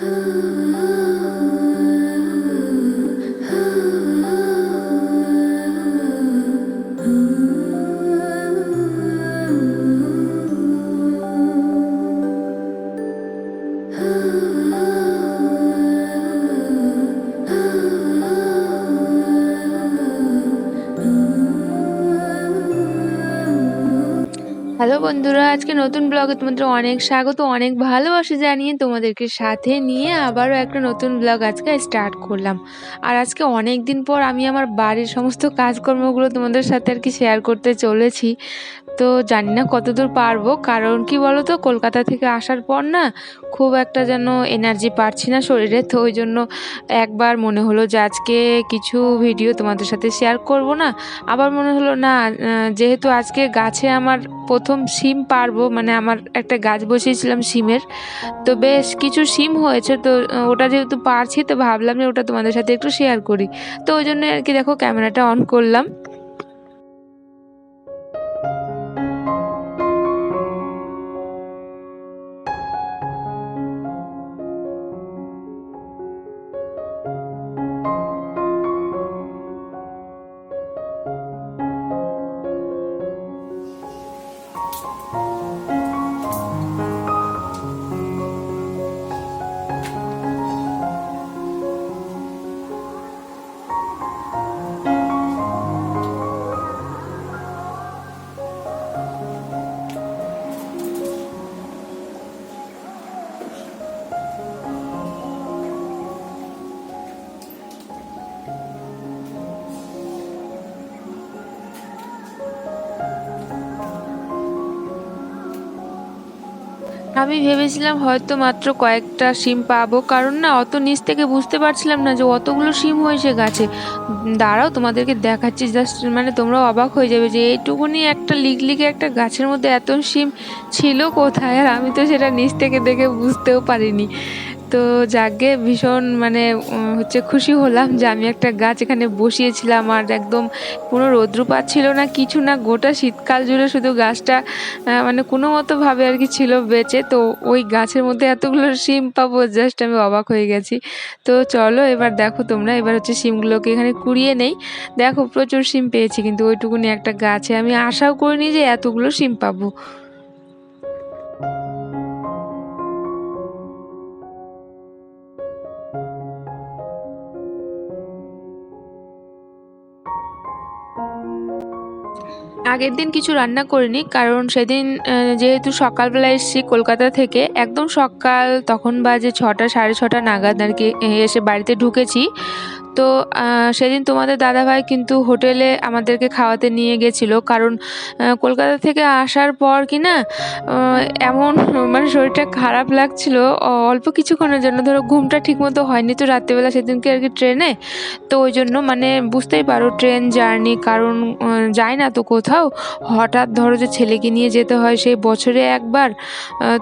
Ooh. Hello বন্ধুরা, আজকে নতুন ব্লগে তোমাদের অনেক স্বাগত, অনেক ভালোবাসা জানিয়ে তোমাদেরকে সাথে নিয়ে আবারও একটা নতুন ব্লগ আজকে স্টার্ট করলাম। আর আজকে অনেক দিন পর আমি আমার বাড়ির সমস্ত কাজকর্মগুলো তোমাদের সাথে আর কি শেয়ার করতে চলেছি। তো জানি না কতদূর পারব। কারণ কি বলো তো কলকাতা থেকে আসার পর না খুব একটা যেন এনার্জি পাচ্ছি না শরীরে। তো ওই জন্য একবার মনে হলো যে আজকে কিছু ভিডিও তোমাদের সাথে শেয়ার করব না। আবার মনে হলো না যেহেতু আজকে গাছে আমার প্রথম সিম পারব মানে আমার একটা গাছ বসিয়েছিলাম সিমের তো বেশ কিছু সিম হয়েছে। তো ওটা যেহেতু পারছি, তো ভাবলাম যে ওটা তোমাদের সাথে একটু শেয়ার করি। তো ওই জন্য আর কি দেখো ক্যামেরাটা অন করলাম। আমি ভেবেছিলাম হয়তো মাত্র কয়েকটা সিম পাবো। কারণ না, অত নিচ থেকে বুঝতে পারছিলাম না যে অতগুলো সিম হয়েছে গাছে। দাঁড়াও, তোমাদেরকে দেখাচ্ছি। জাস্ট মানে তোমরা অবাক হয়ে যাবে যে এইটুকুনি একটা লিকলিকে একটা গাছের মধ্যে এত সিম ছিল কোথায়? আর আমি তো সেটা নিচ থেকে দেখে বুঝতেও পারিনি। তো যাকে ভীষণ মানে হচ্ছে খুশি হলাম যে আমি একটা গাছ এখানে বসিয়েছিলাম আর একদম কোনো রৌদ্র পাচ্ছিল না, কিছু না, গোটা শীতকাল জুড়ে শুধু গাছটা মানে কোনো মতোভাবে আর কি ছিল বেঁচে। তো ওই গাছের মধ্যে এতগুলো শিম পাবো, জাস্ট আমি অবাক হয়ে গেছি। তো চলো এবার দেখো তোমরা, এবার হচ্ছে শিমগুলোকে এখানে কুড়িয়ে নেই। দেখো প্রচুর শিম পেয়েছি, কিন্তু ওইটুকুনি একটা গাছে আমি আশাও করিনি যে এতগুলো শিম পাবো। আগের দিন কিছু রান্না করিনি, কারণ সেদিন যেহেতু সকালবেলা এসেছি কলকাতা থেকে, একদম সকাল, তখন বাজে ছটা, সাড়ে ছটা নাগাদ আর কি এসে বাড়িতে ঢুকেছি। তো সেদিন তোমাদের দাদাভাই কিন্তু হোটেলে আমাদেরকে খাওয়াতে নিয়ে গেছিল। কারণ কলকাতা থেকে আসার পর কি না এমন মানে শরীরটা খারাপ লাগছিল। অল্প কিছুক্ষণের জন্য। ধরো ঘুমটা ঠিকমতো হয়নি তো রাত্রিবেলা সেদিনকে আর কি ট্রেনে। তো ওই জন্য মানে বুঝতেই পারো ট্রেন জার্নি। কারণ যায় না তো কোথাও, হঠাৎ ধরো যে ছেলেকে নিয়ে যেতে হয় সেই বছরে একবার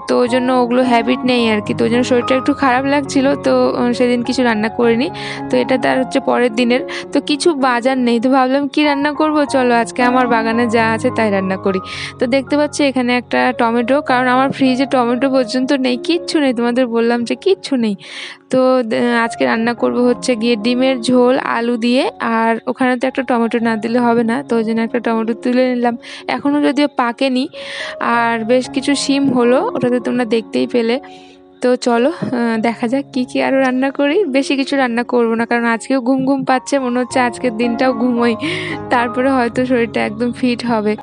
তো ওই জন্য ওগুলো হ্যাবিট নেই আর কি। তো ওই জন্য শরীরটা একটু খারাপ লাগছিল। তো সেদিন কিছু রান্না করিনি। তো এটা তার হচ্ছে পরের দিনের। তো কিছু বাজার নেই, তো ভাবলাম কি রান্না করব? চলো আজকে আমার বাগানে যা আছে তাই রান্না করি। তো দেখতে পাচ্ছি এখানে একটা টমেটো, কারণ আমার ফ্রিজে টমেটো পর্যন্ত নেই, কিচ্ছু নেই। তোমাদের বললাম যে কিচ্ছু নেই। তো আজকে রান্না করব হচ্ছে গিয়ে ডিমের ঝোল, আলু দিয়ে, আর ওখানে তো একটা টমেটো না দিলে হবে না, তো ওই জন্য একটা টমেটো তুলে নিলাম। এখনও যদিও পাকেনি, আর বেশ কিছু শিম হলো, ওটাতে তোমরা দেখতেই পেলে। তো চলো দেখা যাক কি কি আরও রান্না করি। বেশি কিছু রান্না করব না, কারণ আজকেও ঘুম ঘুম পাচ্ছে, মনে হচ্ছে আজকের দিনটাও ঘুমোই। তারপরে হয়তো শরীরটা একদম ফিট হবে।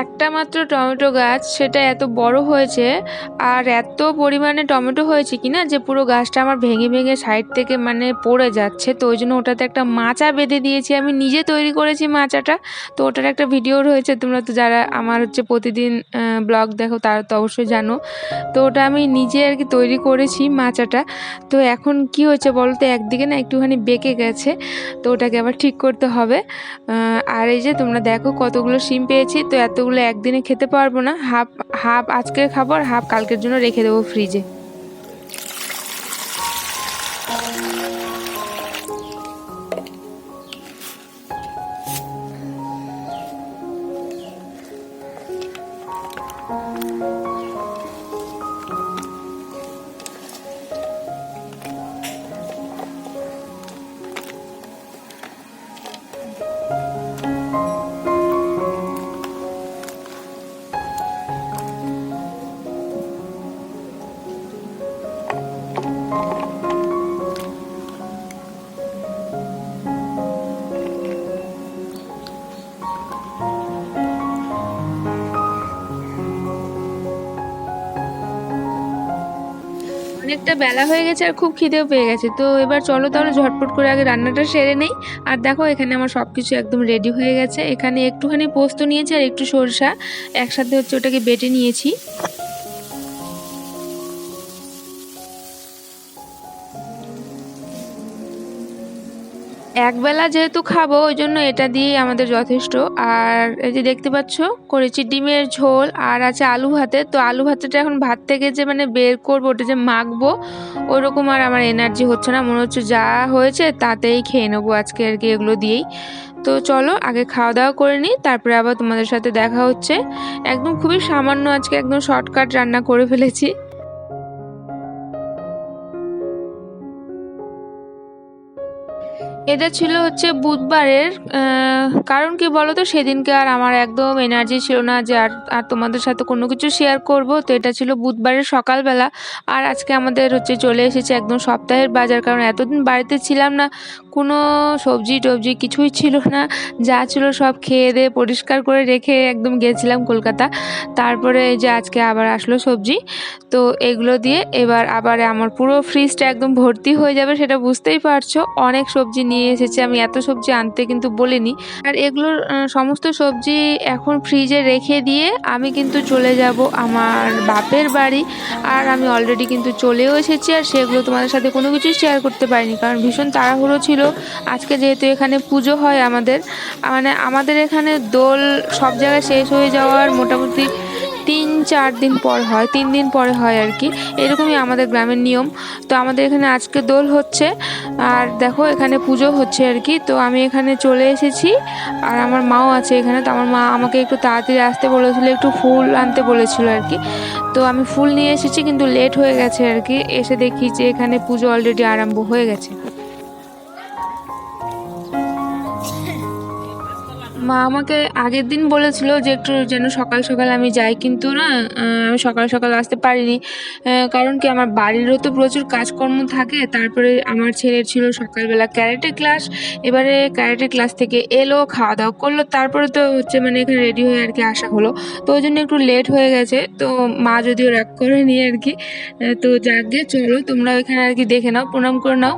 একটা মাত্র টমেটো গাছ, সেটা এত বড় হয়েছে আর এত পরিমাণে টমেটো হয়েছে কি না, যে পুরো গাছটা আমার ভেঙে ভেঙে সাইড থেকে মানে পড়ে যাচ্ছে। তো ওই জন্য ওটাতে একটা মাচা বেঁধে দিয়েছি। আমি নিজে তৈরি করেছি মাচাটা। তো ওটার একটা ভিডিও রয়েছে, তোমরা তো যারা আমার হচ্ছে প্রতিদিন ব্লগ দেখো তারা তো অবশ্যই জানো। তো ওটা আমি নিজে আর কি তৈরি করেছি মাচাটা। তো এখন কি হয়েছে বলো তো একদিকে না একটুখানি বেঁকে গেছে, তো ওটাকে আবার ঠিক করতে হবে। আর এই যে তোমরা দেখো কতগুলো সিম পেয়েছি, তো এতগুলো একদিনে খেতে পারব না। হাফ হাফ আজকে খাব আর হাফ কালকের জন্য রেখে দেবো ফ্রিজে অনেকটা বেলা হয়ে গেছে আর খুব খিদেও পেয়ে গেছে। তো এবার চলো তাহলে ঝটপট করে আগে রান্নাটা সেরে নেই। আর দেখো এখানে আমার সব কিছু একদম রেডি হয়ে গেছে। এখানে একটুখানি পোস্ত নিয়েছি আর একটু সরষা। একসাথে হচ্ছে ওটাকে বেটে নিয়েছি। একবেলা যেহেতু খাব ওই জন্য এটা দিয়েই আমাদের যথেষ্ট। আর এই যে দেখতে পাচ্ছ, করেছি ডিমের ঝোল আর আছে আলু ভাতে। তো আলু ভাতেটা এখন ভাত থেকে যে মানে বের করব, ওটা যে মাখবো, ওরকম আর আমার এনার্জি হচ্ছে না। মনে হচ্ছে যা হয়েছে তাতেই খেয়ে নেব আজকে আর কি এগুলো দিয়েই। তো চলো, আগে খাওয়া দাওয়া করে নিই, তারপরে আবার তোমাদের সাথে দেখা হচ্ছে। একদম খুবই সামান্য আজকে একদম শর্টকাট রান্না করে ফেলেছি। এটা ছিল হচ্ছে বুধবারের কারণ কি বলতো? সেদিনকে আর আমার একদম এনার্জি ছিল না যে আর আর তোমাদের সাথে কোনো কিছু শেয়ার করব। তো এটা ছিল বুধবারের সকালবেলা। আর আজকে আমাদের হচ্ছে চলে এসেছে একদম সপ্তাহের বাজার, কারণ এতদিন বাড়িতে ছিলাম না। কোনো সবজি টবজি কিছুই ছিল না। যা ছিল সব খেয়ে দিয়ে পরিষ্কার করে রেখে একদম গেছিলাম কলকাতা। তারপরে যে আজকে আবার আসলো সবজি। তো এগুলো দিয়ে এবার আবার আমার পুরো ফ্রিজটা একদম ভর্তি হয়ে যাবে, সেটা বুঝতেই পারছ। অনেক সবজি নিয়ে এসেছে, আমি এত সবজি আনতে কিন্তু বলিনি। আর এগুলোর সমস্ত সবজি এখন ফ্রিজে রেখে দিয়ে আমি কিন্তু চলে যাব আমার বাপের বাড়ি। আর আমি অলরেডি কিন্তু চলেও এসেছি, আর সেগুলো তোমাদের সাথে কোনো কিছু শেয়ার করতে পারিনি, কারণ ভীষণ তাড়াহুড়ো ছিল। আজকে যেহেতু এখানে পুজো হয় আমাদের মানে আমাদের এখানে দোল সব জায়গায় শেষ হয়ে যাওয়ার মোটামুটি তিন চার দিন পর হয়, তিন দিন পরে হয় আর কি। এরকমই আমাদের গ্রামের নিয়ম। তো আমাদের এখানে আজকে দোল হচ্ছে, আর দেখো এখানে পুজো হচ্ছে আর কি। তো আমি এখানে চলে এসেছি, আর আমার মাও আছে এখানে। তো আমার মা আমাকে একটু তাড়াতাড়ি আসতে বলেছিল, একটু ফুল আনতে বলেছিল আর কি। তো আমি ফুল নিয়ে এসেছি, কিন্তু লেট হয়ে গেছে আর কি। এসে দেখি যে এখানে পুজো অলরেডি আরম্ভ হয়ে গেছে। মা আমাকে আগের দিন বলেছিল যে একটু যেন সকাল সকাল আমি যাই, কিন্তু না আমি সকাল সকাল আসতে পারিনি। কারণ কি আমার বাড়িরও তো প্রচুর কাজকর্ম থাকে, তারপরে আমার ছেলের ছিল সকালবেলা ক্যারেটে ক্লাস, এবারে ক্যারেটে ক্লাস থেকে এলো, খাওয়া দাওয়া করল, তারপরে তো হচ্ছে মানে এখানে রেডি হয়ে আর কি আসা হলো। তো ওই জন্য একটু লেট হয়ে গেছে, তো মা যদিও রাগ করেনি আর কি তো যাক চলো তোমরা এখানে আর কি দেখে নাও, প্রণাম করে নাও।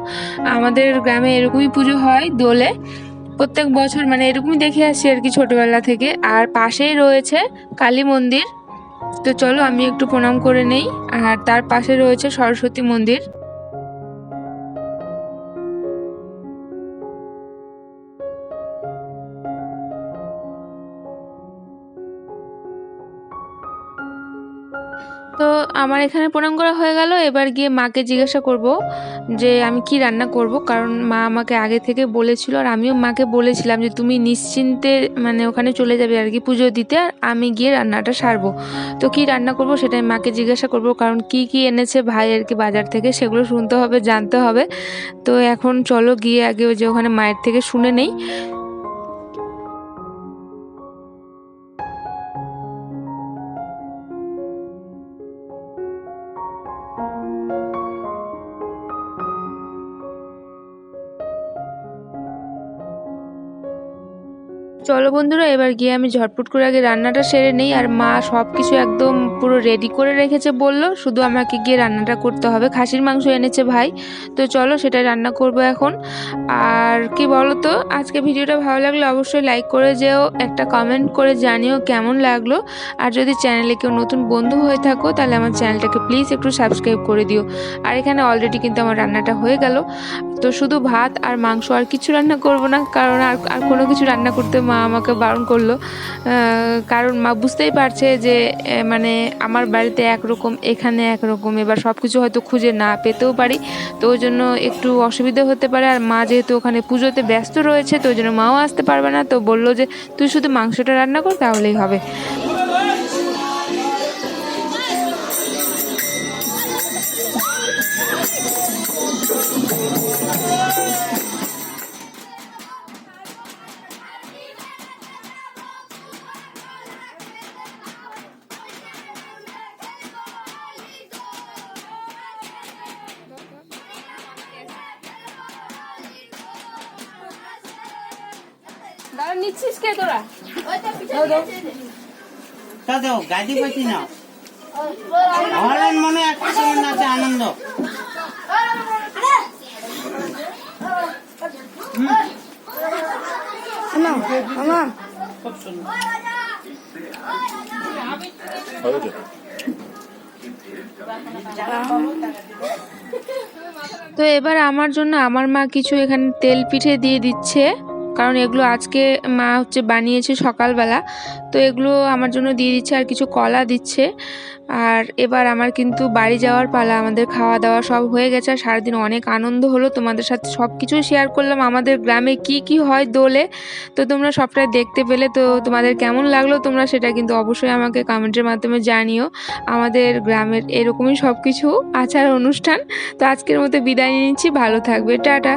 আমাদের গ্রামে এরকমই পুজো হয় দোলে। প্রত্যেক বছর মানে এরকমই দেখে আসছি আর কি ছোটবেলা থেকে। আর পাশেই রয়েছে কালী মন্দির। তো চলো আমি একটু প্রণাম করে নেই। আর তার পাশে রয়েছে সরস্বতী মন্দির। তো আমার এখানে প্রণাম করা হয়ে গেল। এবার গিয়ে মাকে জিজ্ঞাসা করব যে আমি কি রান্না করব। কারণ মা আমাকে আগে থেকে বলেছিল আর আমিও মাকে বলেছিলাম যে তুমি নিশ্চিন্তে মানে ওখানে চলে যাবে আর কি পুজো দিতে আর আমি গিয়ে রান্নাটা সারবো। তো কি রান্না করব সেটাই মাকে জিজ্ঞাসা করব। কারণ কি কি এনেছে ভাই আর কি বাজার থেকে সেগুলো শুনতে হবে, জানতে হবে। তো এখন চলো গিয়ে আগে ওই যে ওখানে মায়ের থেকে শুনে নেই। চলো বন্ধুরা, এবার গিয়ে আমি ঝটপট করে আগে রান্নাটা সেরে নেই আর মা সব কিছু একদম পুরো রেডি করে রেখেছে বলল, শুধু আমাকে গিয়ে রান্নাটা করতে হবে। খাসির মাংস এনেছে ভাই, তো চলো সেটা রান্না করব এখন। আর কি বলো তো আজকে ভিডিওটা ভালো লাগলে অবশ্যই লাইক করে যেও, একটা কমেন্ট করে জানিও কেমন লাগল। আর যদি চ্যানেলে কেউ নতুন বন্ধু হয়ে থাকো, তাহলে আমার চ্যানেলটাকে প্লিজ একটু সাবস্ক্রাইব করে দিও। আর এখানে অলরেডি কিন্তু আমার রান্নাটা হয়ে গেল। তো শুধু ভাত আর মাংস আর কিছু রান্না করব না, কারণ আর আর কোনো কিছু রান্না করতে মা আমাকে বারণ করল। কারণ মা বুঝতেই পারছে যে মানে আমার বাড়িতে একরকম, এখানে একরকম, এবার সব কিছু হয়তো খুঁজে না পেতেও পারি। তো ওই জন্য একটু অসুবিধা হতে পারে। আর মা যেহেতু ওখানে পুজোতে ব্যস্ত রয়েছে, তো ওই জন্য মাও আসতে পারবে না। তো বলল যে, তুই শুধু মাংসটা রান্না কর, তাহলেই হবে। নিচ্ছিস কে তোরা দাও গাদি মনে আছে আনন্দ তো এবার আমার জন্য আমার মা কিছু এখানে তেল পিঠে দিয়ে দিচ্ছে কারণ এগুলো আজকে মা হচ্ছে বানিয়েছে সকালবেলা, তো এগুলো আমার জন্য দিয়ে দিচ্ছে আর কিছু কলা দিচ্ছে। আর এবার আমার কিন্তু বাড়ি যাওয়ার পালা, আমাদের খাওয়া দাওয়া সব হয়ে গেছে আর সারাদিন অনেক আনন্দ হলো। তোমাদের সাথে সব কিছু শেয়ার করলাম, আমাদের গ্রামে কি কি হয় দোলে, তো তোমরা সবটাই দেখতে পেলে। তো তোমাদের কেমন লাগল তোমরা সেটা কিন্তু অবশ্যই আমাকে কমেন্টের মাধ্যমে জানিও। আমাদের গ্রামের এরকমই সব কিছু আচার অনুষ্ঠান। তো আজকের মতো বিদায় নিচ্ছি, ভালো থাকবে, টাটা।